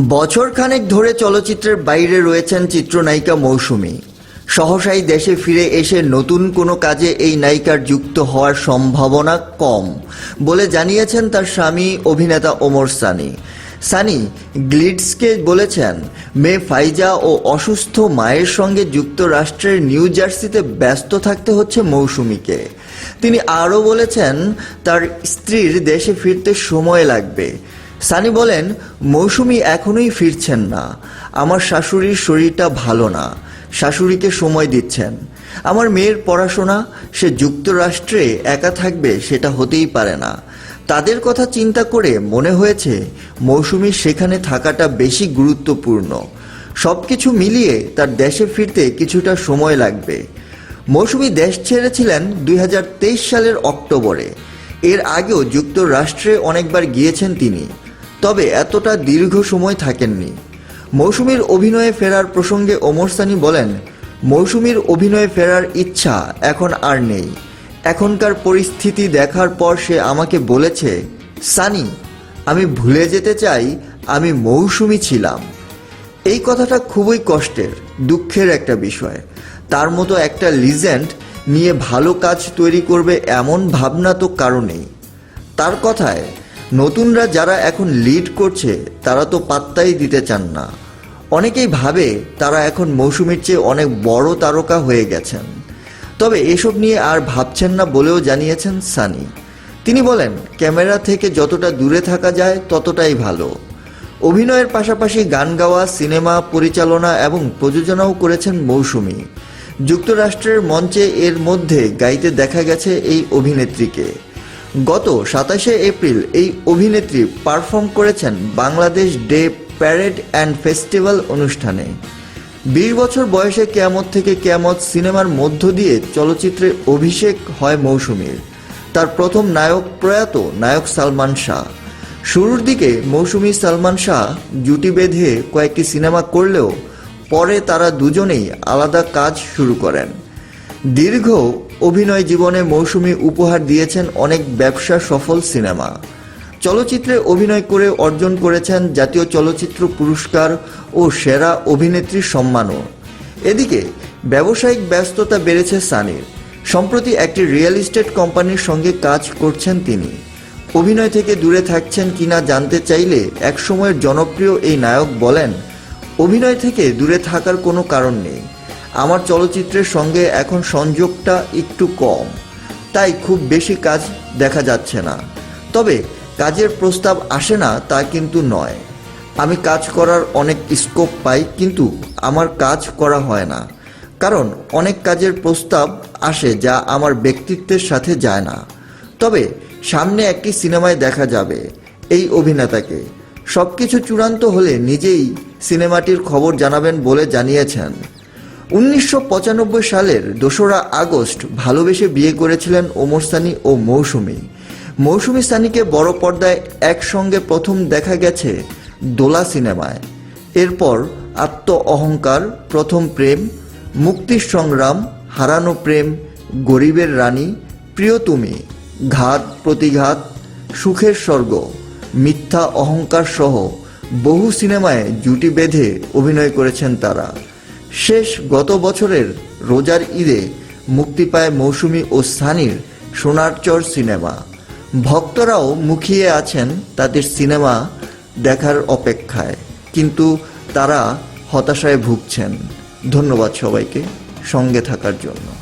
বছরখানেক ধরে চলচ্চিত্রের বাইরে রয়েছেন চিত্রনায়িকা মৌসুমী। সহসাই দেশে ফিরে এসে নতুন কোনো কাজে এই নায়িকার যুক্ত হওয়ার সম্ভাবনা কম বলে জানিয়েছেন তার স্বামী অভিনেতা ওমর সানি। সানি গ্লিডসকে বলেছেন, মেয়ে ফাইজা ও অসুস্থ মায়ের সঙ্গে যুক্তরাষ্ট্রের নিউ জার্সিতে ব্যস্ত থাকতে হচ্ছে মৌসুমীকে। তিনি আরও বলেছেন, তার স্ত্রীর দেশে ফিরতে সময় লাগবে। সানি বলেন, মৌসুমি এখনোই ফিরছেন না। আমার শাশুড়ির শরীরটা ভালো না। শাশুড়িকে সময় দিচ্ছেন। আমার মেয়ের পড়াশোনা, সে যুক্তরাষ্ট্রে একা থাকবে সেটা হতেই পারে না। তাদের কথা চিন্তা করে মনে হয়েছে মৌসুমির সেখানে থাকাটা বেশি গুরুত্বপূর্ণ। সব কিছু মিলিয়ে তার দেশে ফিরতে কিছুটা সময় লাগবে। মৌসুমি দেশ ছেড়েছিলেন দুই হাজার তেইশ সালের অক্টোবরে। এর আগেও যুক্তরাষ্ট্রে অনেকবার গিয়েছেন তিনি। তবে এতটা দীর্ঘ সময় থাকেননি। মৌসুমীর অভিনয়ে ফেরার প্রসঙ্গে ওমর সানি বলেন, মৌসুমীর অভিনয়ে ফেরার ইচ্ছা এখন আর নেই। এখনকার পরিস্থিতি দেখার পর সে আমাকে বলেছে, সানি, আমি ভুলে যেতে চাই, আমি মৌসুমী ছিলাম এই কথাটা খুবই কষ্টের, দুঃখের একটা বিষয়। তার মতো একটা লিজেন্ড নিয়ে ভালো কাজ তৈরি করবে এমন ভাবনা তো কারণেই তার কথায় নতুনরা যারা এখন লিড করছে, তারা তো পাত্তাই দিতে চান না। অনেকেই ভাবে তারা এখন মৌসুমীর চেয়ে অনেক বড় তারকা হয়ে গেছেন। তবে এসব নিয়ে আর ভাবছেন না বলেও জানিয়েছেন সানি। তিনি বলেন, ক্যামেরা থেকে যতটা দূরে থাকা যায়, ততটাই ভালো। অভিনয়ের পাশাপাশি গান গাওয়া, সিনেমা, পরিচালনা এবং প্রযোজনাও করেছেন মৌসুমী। যুক্তরাষ্ট্রের মঞ্চে এর মধ্যে গাইতে দেখা গেছে এই অভিনেত্রীকে। গত সাতাশে এপ্রিল এই অভিনেত্রী পারফর্ম করেছেন Bangladesh day parade and festival অনুষ্ঠানে। বিশ বছর বয়সে কেয়ামত থেকে কেয়ামত সিনেমার মধ্য দিয়ে চলচ্চিত্রে অভিষেক হয় মৌসুমীর। তার প্রথম নায়ক প্রয়াত নায়ক সালমান শাহ। শুরুর দিকে মৌসুমী সালমান শাহ জুটি বেঁধে কয়েকটি সিনেমা করলেও পরে তারা দুজনেই আলাদা কাজ শুরু করেন। দীর্ঘ অভিনয় জীবনে মৌসুমী উপহার দিয়েছেন অনেক ব্যবসা সফল সিনেমা। চলচ্চিত্রে অভিনয় করে অর্জন করেছেন জাতীয় চলচ্চিত্র পুরস্কার ও সেরা অভিনেত্রীর সম্মানও। এদিকে, ব্যবসায়িক ব্যস্ততা বেড়েছে সানির। সম্প্রতি একটি রিয়েল এস্টেট কোম্পানির সঙ্গে কাজ করছেন তিনি। অভিনয় থেকে দূরে থাকছেন কিনা জানতে চাইলে একসময়ের জনপ্রিয় এই নায়ক বলেন, অভিনয় থেকে দূরে থাকার কোনো কারণ নেই। আমার চলচ্চিত্রের সঙ্গে এখন সংযোগটা একটু কম, তাই খুব বেশি কাজ দেখা যাচ্ছে না। তবে কাজের প্রস্তাব আসে না তা কিন্তু নয়। আমি কাজ করার অনেক স্কোপ পাই, কিন্তু আমার কাজ করা হয় না। কারণ অনেক কাজের প্রস্তাব আসে যা আমার ব্যক্তিত্বের সাথে যায় না। তবে সামনে একটি সিনেমায় দেখা যাবে এই অভিনেতাকে। সবকিছু চূড়ান্ত হলে নিজেই সিনেমাটির খবর জানাবেন বলে জানিয়েছেন উনিশশো পঁচানব্বই সালের দোসরা আগস্ট ভালোবেসে বিয়ে করেছিলেন ওমর সানি ও মৌসুমী। মৌসুমী সানিকে বড় পর্দায় একসঙ্গে প্রথম দেখা গেছে দোলা সিনেমায়। এরপর আত্ম অহংকার, প্রথম প্রেম, মুক্তির সংগ্রাম, হারানো প্রেম, গরিবের রানী, প্রিয় তুমি, ঘাত, প্রতিঘাত, সুখের স্বর্গ, মিথ্যা অহংকার সহ বহু সিনেমায় জুটি বেঁধে অভিনয় করেছেন তারা। শেষ গত বছরের রোজার ঈদে মুক্তি পায় মৌসুমি ও সানির সোনারচর সিনেমা। ভক্তরাও মুখিয়ে আছেন তাদের সিনেমা দেখার অপেক্ষায়, কিন্তু তারা হতাশায় ভুগছেন। ধন্যবাদ সবাইকে সঙ্গে থাকার জন্য।